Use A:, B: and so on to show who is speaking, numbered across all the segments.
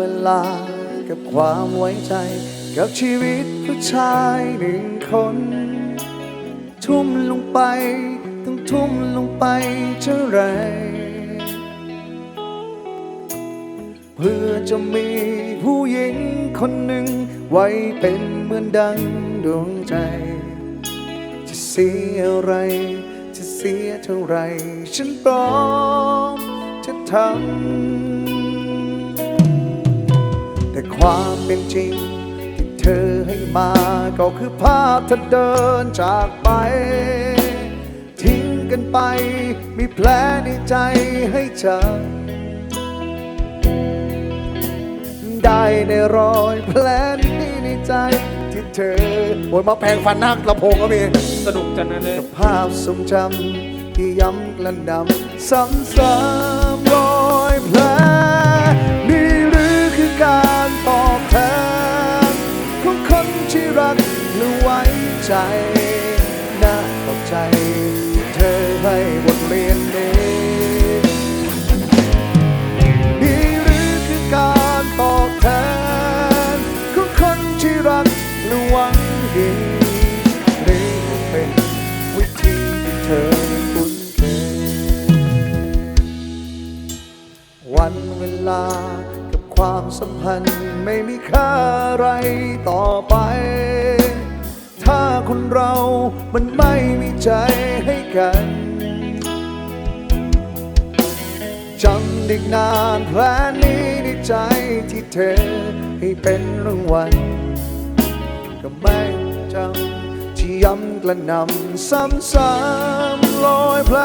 A: วันเวลา กับความไว้ใจ กับชีวิตผู้ชายหนึ่งคน ทุ่มลงไปต้องทุ่มลงไปเท่าไร เพื่อจะมีผู้หญิงคนหนึ่ง ไว้เป็นเหมือนดังดวงใจ จะเสียอะไร จะเสียเท่าไร ฉันพร้อมจะทำ ความเป็นจริง ที่เธอให้มาก็คือภาพเธอเดินจากไป ทิ้งกันไป มีแผลในใจให้จำได้ในรอยแผลนี้ในใจ ที่เธอโอยมาแพงฟันนักลำโพงก็มี
B: สนุกจังนะเลย
A: ภาพทรงจำที่ย้ำกระนำซ้ำ ใจน่าขอบใจที่เธอให้บทเรียนนี้นี่หรือคือการตอบแทนของคนที่รักและหวังดีหรือเป็นวิธีที่เธอคุ้นเคยวันเวลากับความสัมพันธ์ไม่มีค่าอะไรต่อไป ถ้าคนเรามันไม่มีใจให้กันจำได้นานแผลนี้ในใจที่เธอให้เป็นรางวัลก็ไม่จำที่ย้ำกระนำซ้ำๆรอยแผล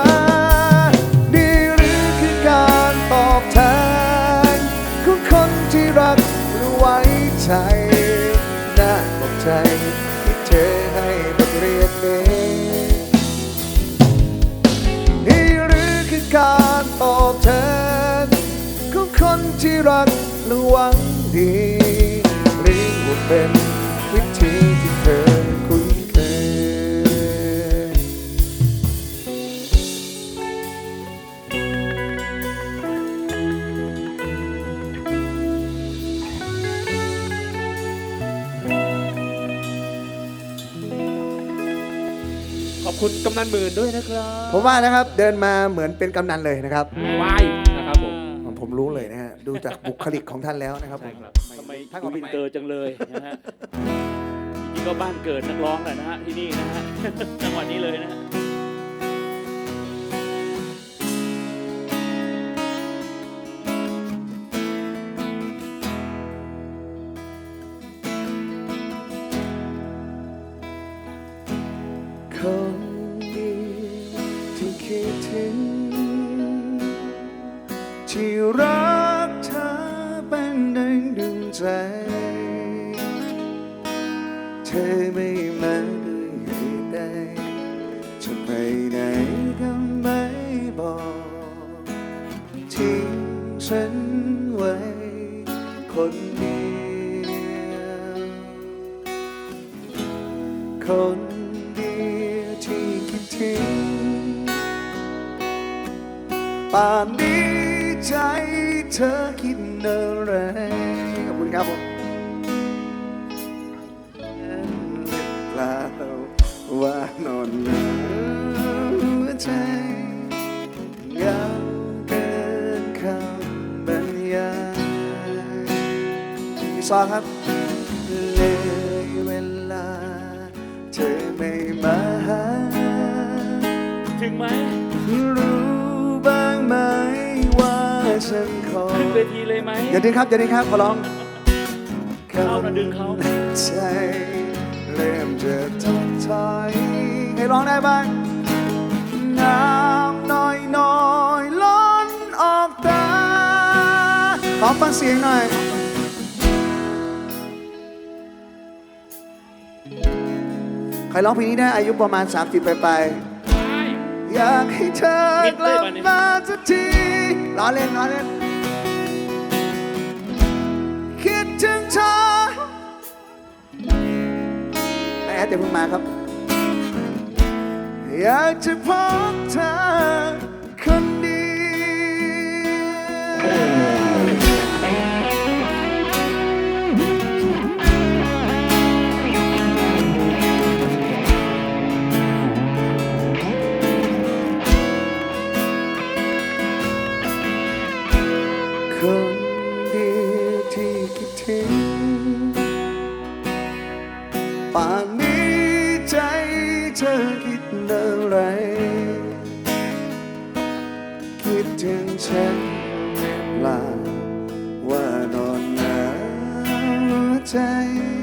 A: รักและหวังดีหรือว่าเป็นวิธีที่เธอคุ้นเคย
B: ขอบคุณกำนันหมื่นด้วยนะครับ
A: ผมว่านะครับเดินมาเหมือนเป็นกำนันเลยนะครับ
B: วาย รู้
A: เลยนะฮะ ดูจากบุคลิกของท่านแล้วนะครับ
B: ใช่ครับทำไม
A: ท่าน
C: ดู
A: ออก
C: อิน
A: ไป
C: เตอร์จังเลยนะฮะจริงๆก็บ้านเกิดนักร้องแหละนะฮะที่นี่นะฮะจังหวัดนี้เลยนะฮะ
A: ไม่มาด้วยเหตุใดจะไปไหนก็ไม่บอกทิ้งฉันไว้คนเดียวคนเดียวที่คิดถึงป่านนี้ใจเธอคิดอะไรขอบคุณครับผม ล่าว่านอนหนาวหัวใจเหงาเกินคำบรรยายพี่ซอครับเลยเวลาเธอไม่มาหา
C: ถึงไหม
A: รู้บ้างไหมว่าฉันขอ
C: ขึ้นเวทีเลยไหม
A: อย่าดึงครับ อย่าดึงครับ ขอร้อง
C: เขาน่ะดึงเขา
A: ใจ เริ่มจะท้อถอยให้ร้องได้บ้างน้ำน้อยน้อยล้นออกตาขอฟังเสียงหน่อยใครร้องเพลงนี้ได้อายุประมาณ 30 ไปไป อยากให้เธอกลับมาสักทีล้อเล่นล้อเล่นคิดถึงเธอ แม่แต่เพิ่งมาครับ อยากจะพบเธอคนเดียว time.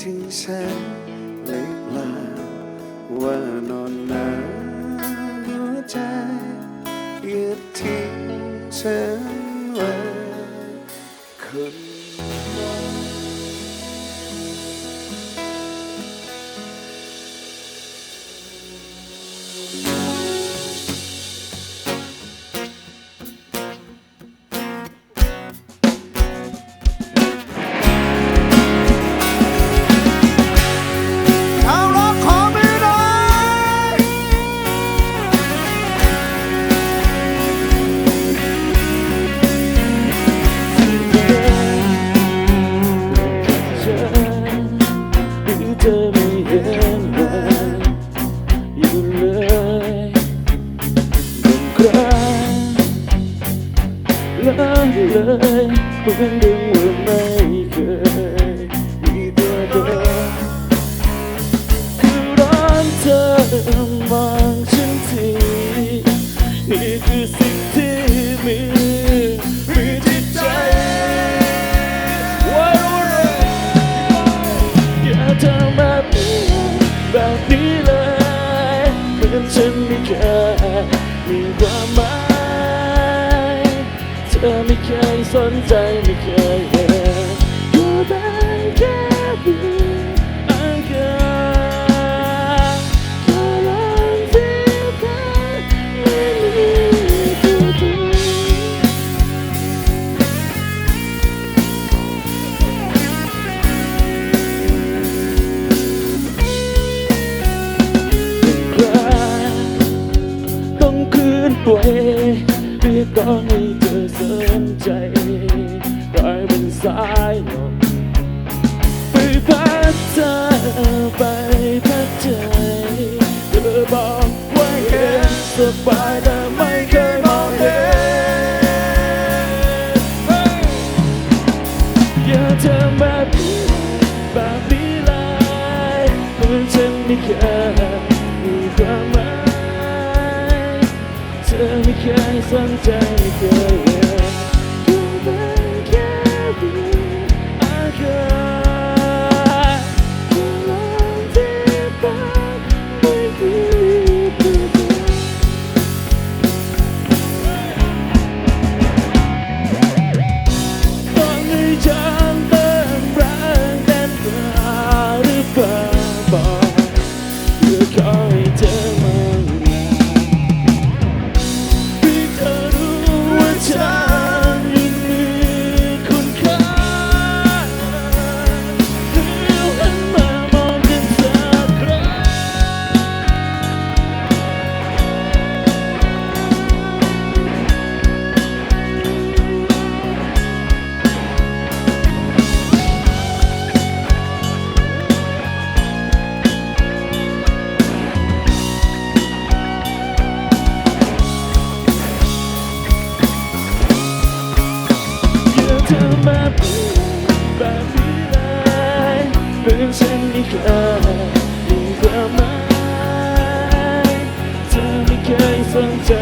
A: ถึงฉันหรือเปล่าว่านอนหนาหัวใจยึดทิ้งเธอ มองฉันทีนี่คือสิ่งที่มีมีที่ใจไว้เล
C: ยอย่าทำแบบนี้แบบนี้เลยเหมือนฉันไม่เคยมีความหมายเธอไม่เคยสนใจไม่เคย วยเรียกร้องให้เธอสนใจกลายเป็นสายลมไปพัดเธอไปพัดใจเธอบอกว่าเย็นสบาย ดีความหมายเธอไม่เคยสนใจ